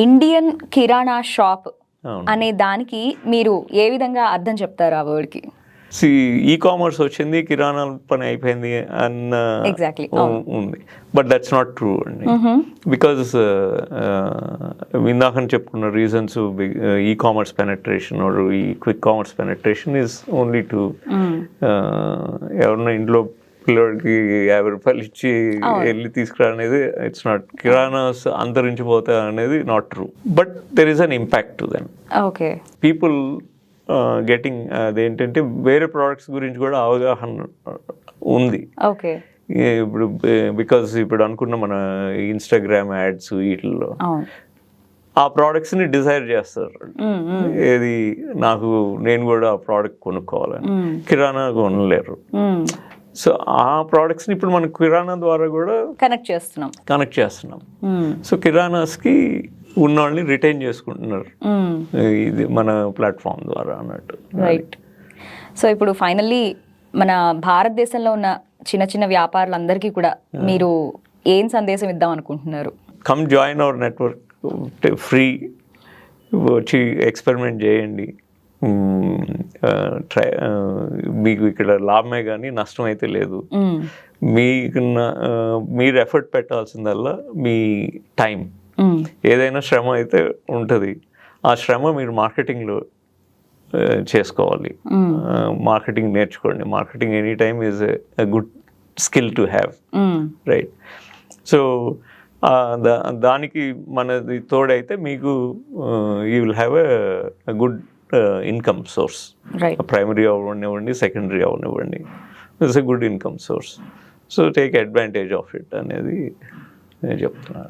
Indian కిరాణా shop అనే దానికి మీరు ఏ విధంగా అర్థం చెప్తారు ఆ వర్డ్కి సి ఈ కామర్స్ వచ్చింది కిరాణా పని అయిపోయింది అన్న. ఉ- ఉంది. బట్ దట్స్ నాట్ ట్రూ అండి. బికాజ్ ఇందాక చెప్పుకున్న రీజన్స్ ఈ కామర్స్ పెనట్రేషన్ ఈ quick commerce penetration is only to ఎవరన్నా ఇంట్లో పిల్లడికి యాభై రూపాయలు ఇచ్చి వెళ్ళి తీసుకురా అనేది ఇట్స్ నాట్ కిరాణాస్ అంతరించిపోతా అనేది not true but there is an impact to then okay. People getting అదేంటంటే వేరే ప్రోడక్ట్స్ గురించి కూడా అవగాహన ఉంది. ఓకే. ఇప్పుడు బికాస్ ఇప్పుడు అనుకున్న మన ఇన్స్టాగ్రామ్ యాడ్స్ వీటిల్లో ఆ ప్రోడక్ట్స్ని డిజైర్ చేస్తారు ఏది నాకు నేను కూడా ఆ ప్రోడక్ట్ కొనుక్కోవాలని. కిరాణా కొనలేరు. సో ఆ ప్రోడక్ట్స్ని ఇప్పుడు మన కిరాణా ద్వారా కూడా కనెక్ట్ చేస్తున్నాం. కనెక్ట్ చేస్తున్నాం. మ్మ్. సో కిరాణాస్కి ఉన్నవాళ్ళని రిటైన్ చేసుకుంటున్నారు. మ్మ్. ఇది మన ప్లాట్ఫామ్ ద్వారా అన్నట్టు. రైట్ సో ఇప్పుడు ఫైనల్లీ మన భారతదేశంలో ఉన్న చిన్న చిన్న వ్యాపారులందరికీ కూడా మీరు ఏం సందేశం ఇద్దాం అనుకుంటున్నారు? Come join our network free వచ్చి ఎక్స్పెరిమెంట్ చేయండి. ట్రై మీకు ఇక్కడ లాభమే కానీ నష్టం అయితే లేదు. మీకు మీరు ఎఫర్ట్ పెట్టాల్సిందల్లా మీ టైం. ఏదైనా శ్రమ అయితే ఉంటుంది. ఆ శ్రమ మీరు మార్కెటింగ్లో చేసుకోవాలి. మార్కెటింగ్ నేర్చుకోండి. Marketing any time is a good skill to have. Right. So దానికి మనది తోడైతే మీకు you will have a good income source. Primary అవనివ్వండి సెకండరీ అవనివ్వండి. It's a good income source so take advantage of it అనేది నేను చెప్తున్నాను.